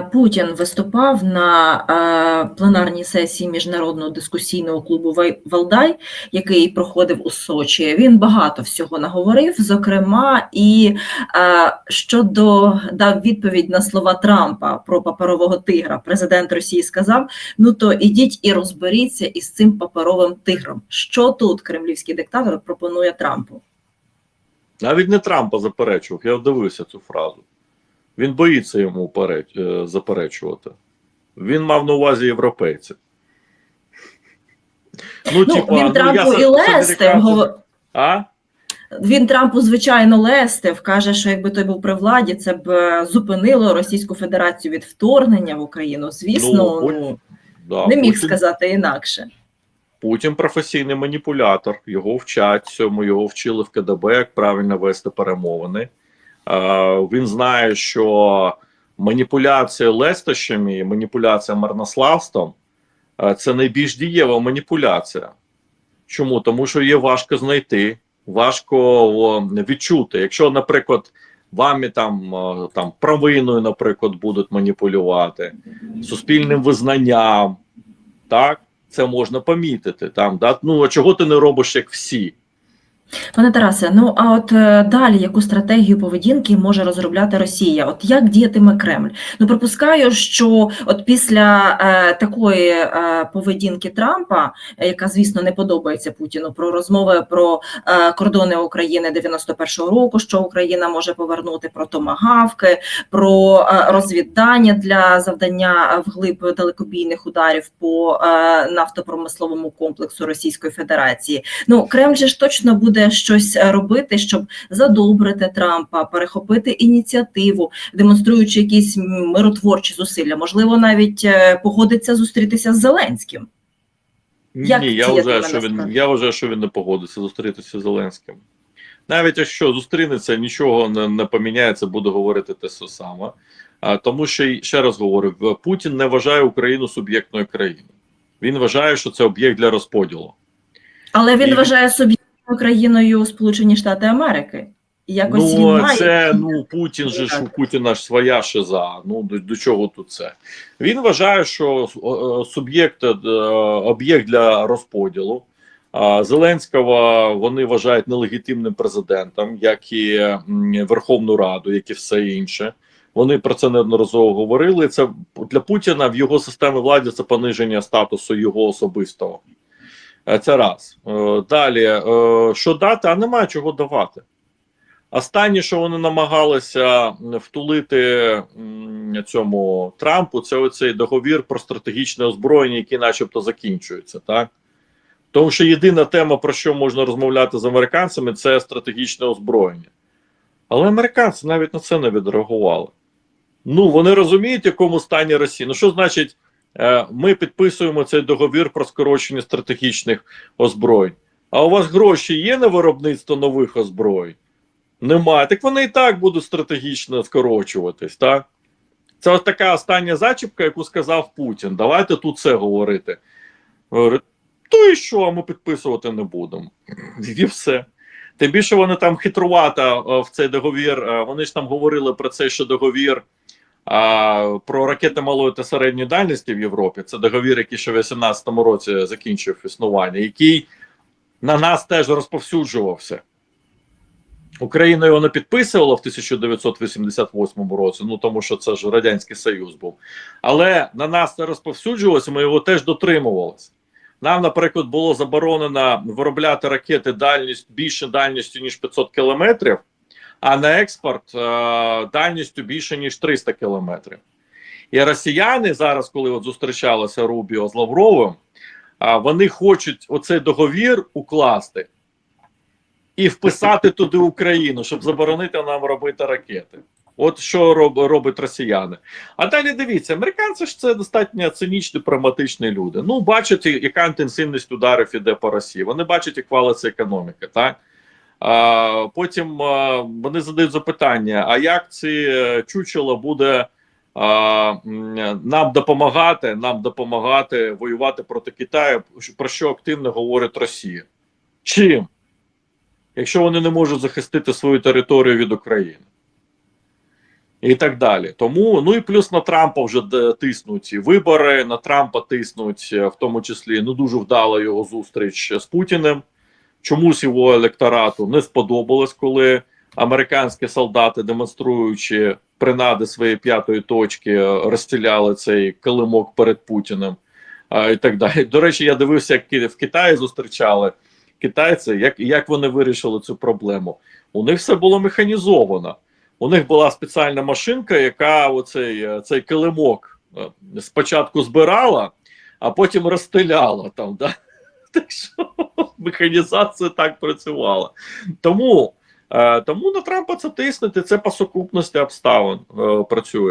Путін виступав на е, пленарній сесії міжнародного дискусійного клубу Валдай, який проходив у Сочі. Він багато всього наговорив, зокрема, і е, щодо дав відповідь на слова Трампа про паперового тигра. Президент Росії сказав: ну то ідіть і розберіться із цим паперовим тигром. Що тут кремлівський диктатор пропонує Трампу? Навіть не Трампа заперечував, я дивився цю фразу. Він боїться йому е, заперечувати. Він мав на увазі європейців. Ну, типа, він я Трампу за- і лестив. гово- А? Він Трампу, звичайно, лестив. Каже, що якби той був при владі, це б е, зупинило Російську Федерацію від вторгнення в Україну. Звісно, Ну, ну, Да, не міг Путін, сказати інакше. Путін професійний маніпулятор. Його вчать цьому, його вчили в КДБ, як правильно вести перемовини. Е, він знає, що маніпуляція лестощами, і маніпуляція марнославством е, це найбільш дієва маніпуляція. Чому? Тому що її важко знайти, важко відчути. Якщо, наприклад, вами там, е, там провиною, наприклад, будуть маніпулювати, суспільним визнанням, так, це можна помітити. Там, да? Ну, а чого ти не робиш як всі? Пане Тарасе, ну а от е, далі яку стратегію поведінки може розробляти Росія? От як діятиме Кремль? Ну припускаю, що от після е, такої е, поведінки Трампа, е, яка звісно не подобається Путіну, про розмови про е, кордони України 91-го року, що Україна може повернути про томагавки, про е, розвіддання для завдання вглиб далекобійних ударів по е, нафтопромисловому комплексу Російської Федерації. Ну Кремль же ж точно буде щось е, робити, щоб задобрити Трампа, перехопити ініціативу, демонструючи якісь миротворчі зусилля. Можливо, навіть е, погодиться зустрітися з Зеленським. Як Ні, я вважаю, що він, я вважаю, що він не погодиться зустрітися з Зеленським. Навіть якщо зустрінеться, нічого не, не поміняється, буде говорити те саме. А, тому що, ще раз говорю, Путін не вважає Україну суб'єктною країною. Він вважає, що це об'єкт для розподілу. Але він І- вважає собі країною Сполучені Штати Америки. І якось він Ну, має це ну Путін же ж у Путіна ж своя шиза. Ну до, до чого тут це? Він вважає, що е, суб'єкт е, об'єкт для розподілу. Зеленського вони вважають нелегітимним президентом, як і Верховну Раду, як і все інше. Вони про це неодноразово говорили. Це для Путіна в його системі влади це пониження статусу його особистого. Е, Це раз. Е, Далі, е, що дати, а немає чого давати. Останнє, що вони намагалися втулити цьому Трампу, це оцей договір про стратегічне озброєння, який начебто закінчується, так? Тому що єдина тема, про що можна розмовляти з американцями, це стратегічне озброєння. Але американці навіть на це не відреагували. Ну, вони розуміють, в якому стані Росія. Ну, що значить, ми підписуємо цей договір про скорочення стратегічних озброєнь. А у вас гроші є на виробництво нових озброєнь? Немає. Так вони і так будуть стратегічно скорочуватись, так? Це ось така остання зачіпка, яку сказав Путін. Давайте тут це говорити. То і що, ми підписувати не будемо. І все. Тим більше вони там хитрувато е, в цей договір. е, Вони ж там говорили про це, що договір а, про ракети малої та середньої дальності в Європі. Це договір, який ще в 2018 році закінчив існування, який на нас теж розповсюджувався. Україна його не підписувала в 1988 році, ну тому що це ж Радянський Союз був. Але на нас це розповсюджувалося, ми його теж дотримувалися. Нам, наприклад, було заборонено виробляти ракети дальність більше дальністю, ніж 500 кілометрів, а на експорт е, дальністю більше, ніж 300 кілометрів. І росіяни зараз, коли от зустрічалися Рубіо з Лавровим, вони хочуть оцей договір укласти і вписати туди Україну, щоб заборонити нам робити ракети. От що роб, робить росіяни. А далі дивіться, американці ж це достатньо цинічні, прагматичні люди. Ну, бачать, яка інтенсивність ударів іде по Росії. Вони бачать, як валиться економіка. так? Потім вони задають запитання: а як ці е, чучело буде нам допомагати, нам допомагати воювати проти Китаю, про що активно говорить Росія? Чим? Якщо вони не можуть захистити свою територію від України? і так далі. Тому ну і плюс на Трампа вже тиснуть вибори. На Трампа тиснуть, е, в тому числі ну дуже вдала його зустріч з Путіним. Чомусь його електорату не сподобалось, коли американські солдати, демонструючи принади своєї п'ятої точки, е, розстріляли цей килимок перед Путіним. А, і так далі. До речі, я дивився, як в Китаї зустрічали китайці, як, як вони вирішили цю проблему. У них все було механізовано. У них була спеціальна машинка, яка оцей е, цей килимок е, спочатку збирала, а потім розстріляла там. Да? Так що механізація так працювала. Тому, е, тому на Трампа це тиснути, це по сукупності обставин е, працює.